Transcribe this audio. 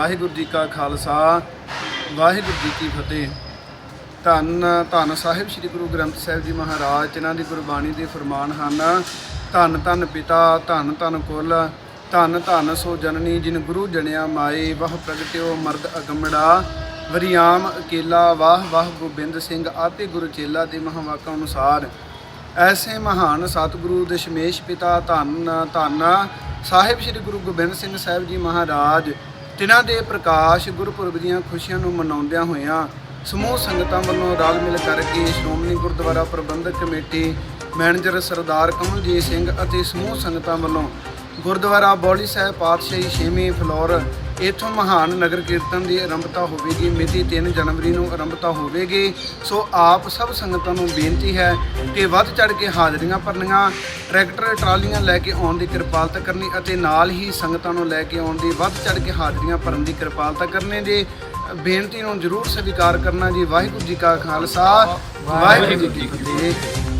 ਵਾਹਿਗੁਰੂ ਜੀ ਕਾ ਖਾਲਸਾ, ਵਾਹਿਗੁਰੂ ਜੀ ਕੀ ਫਤਿਹ। ਧੰਨ ਧੰਨ ਸਾਹਿਬ ਸ੍ਰੀ ਗੁਰੂ ਗ੍ਰੰਥ ਸਾਹਿਬ ਜੀ ਮਹਾਰਾਜ, ਜਿਨ੍ਹਾਂ ਦੀ ਗੁਰਬਾਣੀ ਦੇ ਫਰਮਾਨ ਹਨ, ਧੰਨ ਧੰਨ ਪਿਤਾ, ਧੰਨ ਧੰਨ ਕੁਲ, ਧੰਨ ਧੰਨ ਸੋ ਜਨਨੀ, ਜਿਨ ਗੁਰੂ ਜਣਿਆ ਮਾਏ, ਵਾਹ ਪ੍ਰਗਟਿਓ ਮਰਦ ਅਗੰਮੜਾ, ਵਰਿਆਮ ਅਕੇਲਾ, ਵਾਹ ਵਾਹ ਗੋਬਿੰਦ ਸਿੰਘ, ਆਤੇ ਗੁਰੂ ਚੇਲਾ ਦੇ ਮਹਾਵਾਕਾਂ ਅਨੁਸਾਰ। ਐਸੇ ਮਹਾਨ ਸਤਿਗੁਰੂ ਦਸ਼ਮੇਸ਼ ਪਿਤਾ ਧੰਨ ਧੰਨ ਸਾਹਿਬ ਸ੍ਰੀ ਗੁਰੂ ਗੋਬਿੰਦ ਸਿੰਘ ਸਾਹਿਬ ਜੀ ਮਹਾਰਾਜ ਤਿਨਾਂ ਦੇ ਪ੍ਰਕਾਸ਼ ਗੁਰਪੁਰਬ ਦੀਆਂ ਖੁਸ਼ੀਆਂ ਨੂੰ ਮਨਾਉਂਦਿਆਂ ਹੋਇਆਂ ਸਮੂਹ ਸੰਗਤਾਂ ਵੱਲੋਂ ਰਲ ਮਿਲ ਕਰਕੇ ਸ਼੍ਰੋਮਣੀ ਗੁਰਦੁਆਰਾ ਪ੍ਰਬੰਧਕ ਕਮੇਟੀ ਮੈਨੇਜਰ ਸਰਦਾਰ ਕਮਲਜੀਤ ਸਿੰਘ ਅਤੇ ਸਮੂਹ ਸੰਗਤਾਂ ਵੱਲੋਂ ਗੁਰਦੁਆਰਾ ਬੌਲੀ ਸਾਹਿਬ ਪਾਤਸ਼ਾਹੀ ਛੇਵੀਂ ਫਲੋਰ। ਇਥੋਂ ਮਹਾਨ ਨਗਰ ਕੀਰਤਨ ਦੀ ਆਰੰਭਤਾ ਹੋਵੇਗੀ। ਮਿਤੀ 3 ਜਨਵਰੀ ਨੂੰ ਆਰੰਭਤਾ ਹੋਵੇਗੀ। ਸੋ ਆਪ ਸਭ ਸੰਗਤਾਂ ਨੂੰ ਬੇਨਤੀ ਹੈ ਕਿ ਵੱਧ ਚੜ ਕੇ ਹਾਜ਼ਰੀਆਂ ਭਰਨੀਆਂ ਟਰੈਕਟਰ ਟਰਾਲੀਆਂ ਲੈ ਕੇ ਆਉਣ ਦੀ ਕਿਰਪਾਲਤਾ ਕਰਨੀ ਅਤੇ ਨਾਲ ਹੀ ਸੰਗਤਾਂ ਨੂੰ ਲੈ ਕੇ ਆਉਣ ਦੀ ਵੱਧ ਚੜ ਕੇ ਹਾਜ਼ਰੀਆਂ ਭਰਨ ਦੀ ਕਿਰਪਾਲਤਾ ਕਰਨੇ ਦੀ ਬੇਨਤੀ ਨੂੰ ਜ਼ਰੂਰ ਸਵੀਕਾਰ ਕਰਨਾ ਜੀ। ਵਾਹਿਗੁਰੂ ਜੀ ਕਾ ਖਾਲਸਾ। ਵਾਹਿਗੁਰੂ ਜੀ ਕੀ ਫਤਿਹ।